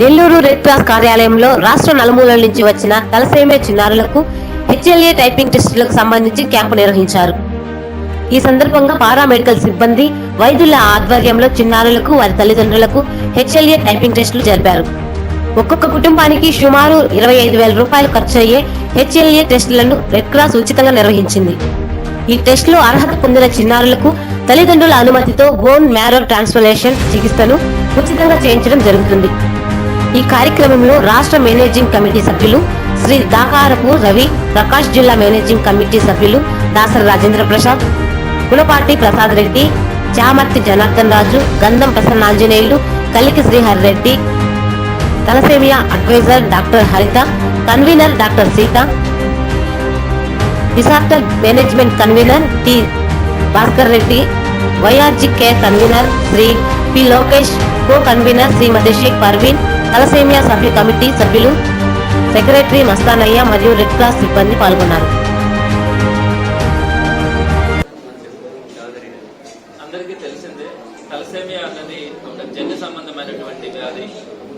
Nellore red cross కార్యాలయంలో రాష్ట్ర నలుమూలల నుంచి వచ్చిన తలసేమే చిన్నారులకు హెచ్ఎల్ఏ టైపింగ్ టెస్టులకు సంబంధించి క్యాంపు నిర్వహించారు. ఈ సందర్భంగా పారామెడికల్ సిబ్బంది వైద్యుల ఆధ్వర్యంలో చిన్నారులకు వారి తల్లిదండ్రులకు హెచ్ఎల్ఏ టైపింగ్ టెస్టులు జరిపారు. ఒక్కొక్క కుటుంబానికి సుమారు ఇరవై ఐదు వేల రూపాయలు ఖర్చు అయ్యే హెచ్ఎల్ఏ టెస్టులను రెడ్ క్రాస్ ఉచితంగా నిర్వహించింది. ఈ టెస్టులో అర్హత పొందిన చిన్నారులకు తల్లిదండ్రుల అనుమతితో బోన్ మ్యారో ట్రాన్స్ఫర్లేషన్ చికిత్సను ఉచితంగా చేయించడం జరుగుతుంది. ఈ కార్యక్రమంలో రాష్ట్ర మేనేజింగ్ కమిటీ సభ్యులు శ్రీ దాకారపు రవి ప్రకాష్ జిల్లా మేనేజింగ్ కమిటీ సభ్యులు Dasari Rajendra Prasad Gunapati Prasad Reddy Chamarthi Janardhan Raju Gandham Prasannanjaneyulu Kaliki Srihari Reddy thalassaemia advisor doctor Haritha convener doctor Seetha disaster management convener T Bhaskar Reddy YRG care convener Sri P Lokesh co convener Srimati Shaik Parveen thalassaemia సభ్య committee సభ్యులు secretary Mastanaiah మరియు red cross సిబ్బంది పాల్గొన్నారు. అందరికీ తెలిసిందే thalassemia అన్నది ఒక జన్యు సంబంధమైనటువంటి వ్యాధి.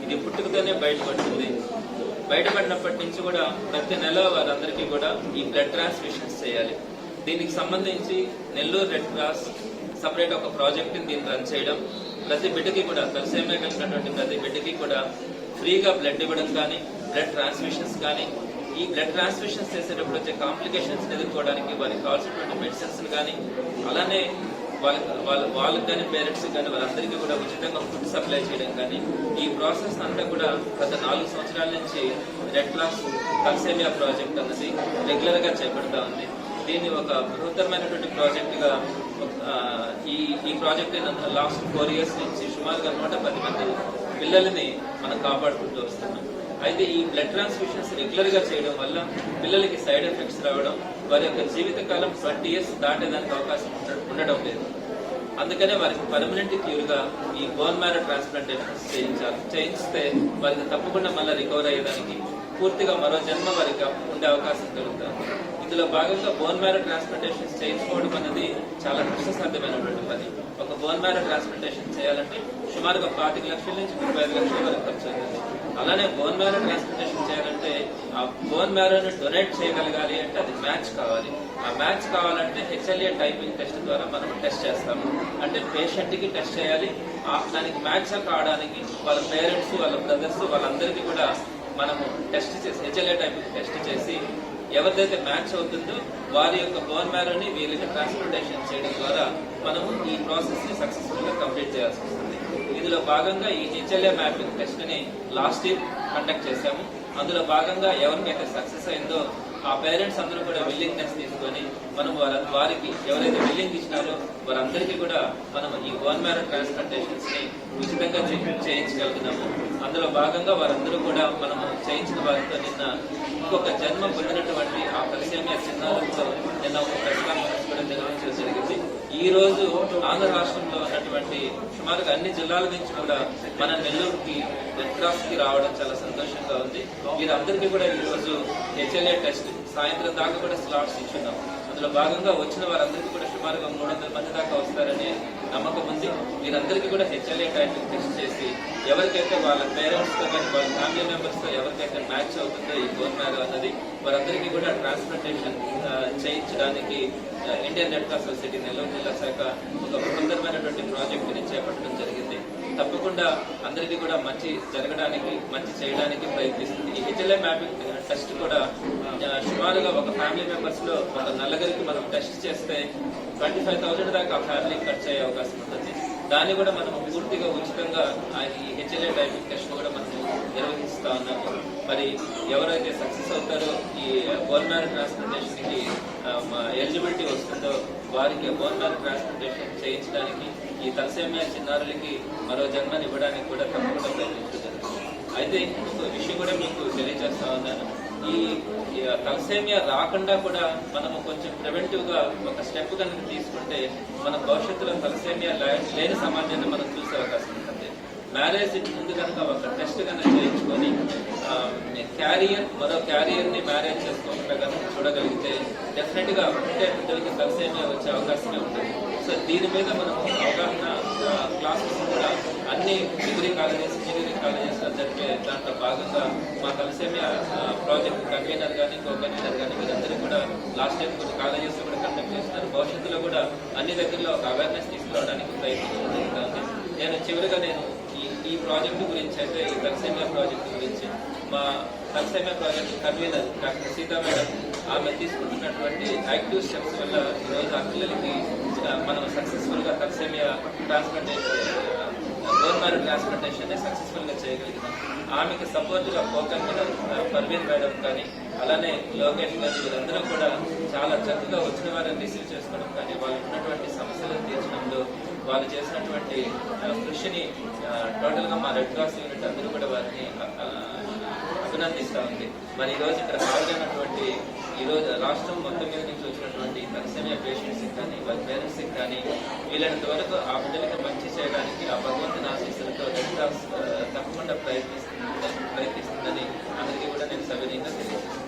ఇది పుట్టుకతోనే బయటపడుతుంది. బయటపడినప్పటి నుంచి కూడా ప్రతి నెల వారందరికీ కూడా ఈ బ్లడ్ ట్రాన్స్ఫ్యూషన్స్ చేయాలి. దీనికి సంబంధించి నెల్లూరు రెడ్ క్రాస్ సపరేట్ ఒక ప్రాజెక్ట్ దీన్ని రన్ చేయడం. ప్రతి బిడ్డకి కూడా తలసేమే కలిగినటువంటి ప్రతి బిడ్డకి కూడా ఫ్రీగా బ్లడ్ ఇవ్వడం కానీ బ్లడ్ ట్రాన్స్మిషన్స్ కానీ ఈ బ్లడ్ ట్రాన్స్మిషన్స్ చేసేటప్పుడు వచ్చే కాంప్లికేషన్స్ ఎదుర్కోవడానికి వారికి కావాల్సినటువంటి మెడిసిన్స్ కానీ అలానే వాళ్ళ వాళ్ళ వాళ్ళకి కానీ పేరెంట్స్ కానీ వాళ్ళందరికీ కూడా ఉచితంగా ఫుడ్ సప్లై చేయడం కానీ ఈ ప్రాసెస్ అంతా కూడా గత నాలుగు సంవత్సరాల నుంచి రెడ్ క్రాస్ కల్సేమియా ప్రాజెక్ట్ అన్నది రెగ్యులర్గా చేపడతా ఉంది. దీన్ని ఒక బృహత్తరమైనటువంటి ప్రాజెక్టుగా ఈ ఈ ప్రాజెక్ట్ లాస్ట్ ఫోర్ ఇయర్స్ నుంచి సుమారుగా నూట పది మంది పిల్లలని మనం కాపాడుకుంటూ వస్తున్నాం. అయితే ఈ బ్లడ్ ట్రాన్స్ఫ్యూషన్స్ రెగ్యులర్గా చేయడం వల్ల పిల్లలకి సైడ్ ఎఫెక్ట్స్ రావడం వారి యొక్క జీవితకాలం ట్వంటీ ఇయర్స్ దాటేదానికి అవకాశం ఉండడం లేదు. అందుకనే వారికి పర్మనెంట్ క్యూర్గా ఈ బోన్ మ్యారో ట్రాన్స్ప్లాంటేషన్ చేయించాలి చేయిస్తే వారికి తప్పకుండా మళ్ళీ రికవర్ అయ్యేదానికి పూర్తిగా మరో జన్మ వారికి ఉండే అవకాశం కలుగుతుంది. ఇందులో భాగంగా బోన్ మ్యారో ట్రాన్స్ప్లాంటేషన్ చేయించుకోవడం అనేది చాలా కష్టసాధ్యమైనటువంటి పని. ఒక బోన్ మ్యారో ట్రాన్స్ప్లాంటేషన్ చేయాలంటే సుమారుగా పాతిక లక్షల నుంచి ముప్పై ఐదు లక్షల వరకు ఖర్చు అవుతుంది. అలానే బోన్ మ్యారో ట్రాన్స్ప్లాంటేషన్ చేయాలంటే ఆ బోన్ మ్యారోని డొనేట్ చేయగలగాలి అంటే అది మ్యాచ్ కావాలి. ఆ మ్యాచ్ కావాలంటే హెచ్ఎల్ఏ టైపింగ్ టెస్ట్ ద్వారా మనం టెస్ట్ చేస్తాము. అంటే పేషెంట్కి టెస్ట్ చేయాలి. దానికి మ్యాచ్ కావడానికి వాళ్ళ పేరెంట్స్ వాళ్ళ బ్రదర్స్ వాళ్ళందరికీ కూడా మనము టెస్ట్ చేసి హెచ్ఎల్ఏ టైపింగ్ టెస్ట్ చేసి ఎవరిదైతే మ్యాచ్ అవుతుందో వారి యొక్క బోన్ మ్యారోని వీళ్ళకి ట్రాన్స్ప్లాంటేషన్ చేయడం ద్వారా మనము ఈ ప్రాసెస్ని సక్సెస్ఫుల్గా కంప్లీట్ చేయాల్సి వస్తుంది. ఇందులో భాగంగా ఈ హెచ్ఎల్ఏ మ్యాపింగ్ టెస్ట్ని లాస్ట్ ఇయర్ కండక్ట్ చేశాము. అందులో భాగంగా ఎవరికైతే సక్సెస్ అయిందో ఆ పేరెంట్స్ అందరూ కూడా విల్లింగ్నెస్ తీసుకొని మనం వారి వారికి ఎవరైతే విల్లింగ్ ఇచ్చినారో వారందరికీ కూడా మనం ఈ బోన్ మ్యారో ట్రాన్స్ప్లాంటేషన్స్ని ఉచితంగా చే- చేయించగలుగుతున్నాము. అందులో భాగంగా వారందరూ కూడా మనము చేయించిన వారితో నిన్న ఇంకొక జన్మ పొందినటువంటి ఆ పరిశ్రమ చిన్నారులతో నిన్న ఒక ప్రెస్ నిర్వహించడం జరిగింది. ఈ రోజు ఆంధ్ర రాష్ట్రంలో ఉన్నటువంటి సుమారుగా అన్ని జిల్లాల నుంచి కూడా మన నెల్లూరుకి రెడ్ క్రాస్కి రావడం చాలా సంతోషంగా ఉంది. వీరందరికీ కూడా ఈ రోజు హెచ్ఎల్ఏ టెస్ట్ సాయంత్రం దాకా కూడా స్లాట్స్ ఇచ్చున్నాం. అందులో భాగంగా వచ్చిన వారందరికీ కూడా సుమారుగా మూడు వందల మంది దాకా వస్తారనే నమ్మకం ఉంది. వీరందరికీ కూడా హెచ్ఎల్ఏ టైపింగ్ టెస్ట్ చేసి ఎవరికైతే వాళ్ళ పేరెంట్స్తో కానీ వాళ్ళ ఫ్యామిలీ మెంబర్స్తో ఎవరికైతే మ్యాచ్ అవుతుందో ఈ బోన్ మ్యారో అన్నది వారందరికీ కూడా ట్రాన్స్ప్లాంటేషన్ చేయించడానికి Indian red cross society Nellore జిల్లా శాఖ ఒక సుందరమైనటువంటి ప్రాజెక్ట్ని చేపట్టడం జరిగింది. తప్పకుండా అందరికీ కూడా మంచి జరగడానికి మంచి చేయడానికి ప్రయత్నిస్తుంది. ఈ హెచ్ఎల్ఏ మ్యాపింగ్ టెస్ట్ కూడా సుమారుగా ఒక ఫ్యామిలీ మెంబర్స్లో ఒక నలుగురికి మనం టెస్ట్ చేస్తే ట్వంటీ ఫైవ్ థౌసండ్ దాకా ఫ్యామిలీ ఫ్యామిలీకి ఖర్చు అయ్యే అవకాశం ఉంటుంది. దాన్ని కూడా మనం పూర్తిగా ఉచితంగా ఈ హెచ్ఎల్ఏ టైపింగ్ టెస్ట్ కూడా మనం నిర్వహిస్తా ఉన్నాము. మరి ఎవరైతే సక్సెస్ అవుతారో ఈ బోన్ మ్యారో ఎలిజిబిలిటీ వస్తుందో వారికి బోన్ మ్యారో ట్రాన్స్ప్లాంటేషన్ చేయించడానికి ఈ తలసేమియా చిన్నారులకి మరో జన్మని ఇవ్వడానికి కూడా తప్పకుండా ప్రయత్నించగలరు. అయితే ఇంకొక విషయం కూడా మీకు తెలియజేస్తా ఉన్నాను. ఈ తలసేమ్య తలసేమియా రాకుండా కూడా మనము కొంచెం ప్రివెంటివ్గా ఒక స్టెప్ కనుక తీసుకుంటే మన భవిష్యత్తులో తలసేమియా లేని సమాజాన్ని మనం చూసే అవకాశం ఉంటుంది. మ్యారేజ్ ముందు కనుక ఒక టెస్ట్ కనుక చేయించుకొని క్యారియర్ మరో క్యారియర్ని మ్యారేజ్ చేసుకోకుండా కనుక చూడగలిగితే డెఫినెట్గా ఉంటే పిల్లలకి తలసేమియా వచ్చే అవకాశమే ఉంటుంది. సో దీని మీద మనం అవగాహన క్లాసెస్ కూడా అన్ని డిగ్రీ కాలేజెస్ ఇంజనీరింగ్ కాలేజెస్ జరిపే దాంట్లో భాగంగా మా కలిసేమే ప్రాజెక్ట్ కన్వీనర్ కానీ కో కన్వీనర్ కానీ వీరందరూ కూడా లాస్ట్ టైం కొన్ని కాలేజెస్ కూడా కండక్ట్ చేస్తున్నారు. భవిష్యత్తులో కూడా అన్ని దగ్గరలో ఒక అవేర్నెస్ తీసుకురావడానికి ప్రయత్నం జరుగుతుంది నేను చివరిగా నేను ఈ ప్రాజెక్టు గురించి అయితే ఈ తలసేమియా ప్రాజెక్టు గురించి మా thalassaemia project convener doctor Seetha madam ఆమె తీసుకుంటున్నటువంటి యాక్టివ్ స్టెప్స్ వల్ల ఈరోజు ఆ పిల్లలకి మనం సక్సెస్ఫుల్గా thalassaemia transplantation bone marrow transplantation సక్సెస్ఫుల్గా చేయగలిగినాం. ఆమెకి సపోర్ట్గా గా మీద పర్వీన్ మేడం కానీ అలానే లోకేష్ గారు వీళ్ళందరూ కూడా చాలా చక్కగా వచ్చిన వారిని రిసీవ్ చేసుకోవడం కానీ వాళ్ళు ఉన్నటువంటి సమస్యలను తీర్చడంలో వాళ్ళు చేసినటువంటి కృషిని టోటల్గా మా రెడ్ క్రాస్ యూనిట్ అందరూ కూడా వారిని అభినందిస్తా ఉంది. మరి ఈ రోజు ఇక్కడ పాల్గొన్నటువంటి ఈ రోజు రాష్ట్రం మొత్తం మీద నుంచి వచ్చినటువంటి తలసేమియా పేషెంట్స్ కానీ వాళ్ళ పేరెంట్స్ కానీ వీళ్ళంత వరకు ఆ బిడ్డలకి మంచి చేయడానికి ఆ భగవంతుని ఆశీస్సులతో రెడ్ క్రాస్ తప్పకుండా ప్రయత్నిస్తుంది ప్రయత్నిస్తుందని అందరికీ కూడా నేను సవినీయంగా తెలియజేస్తాను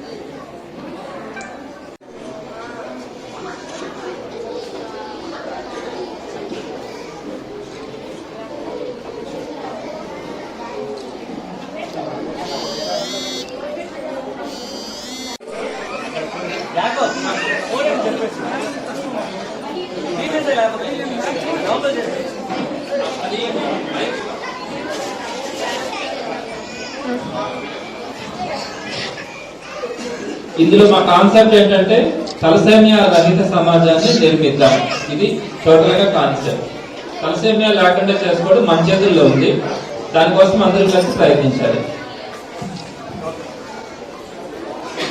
ఇందులో మా కాన్సెప్ట్ ఏంటంటే తలసేమియా రహిత సమాజాన్ని నిర్మిద్దాం. ఇది టోటల్గా కాన్సెప్ట్ తలసేమియా లేకుండా చేసుకోవడం మన చేతుల్లో ఉంది. దానికోసం అందరూ కలిసి ప్రయత్నించాలి.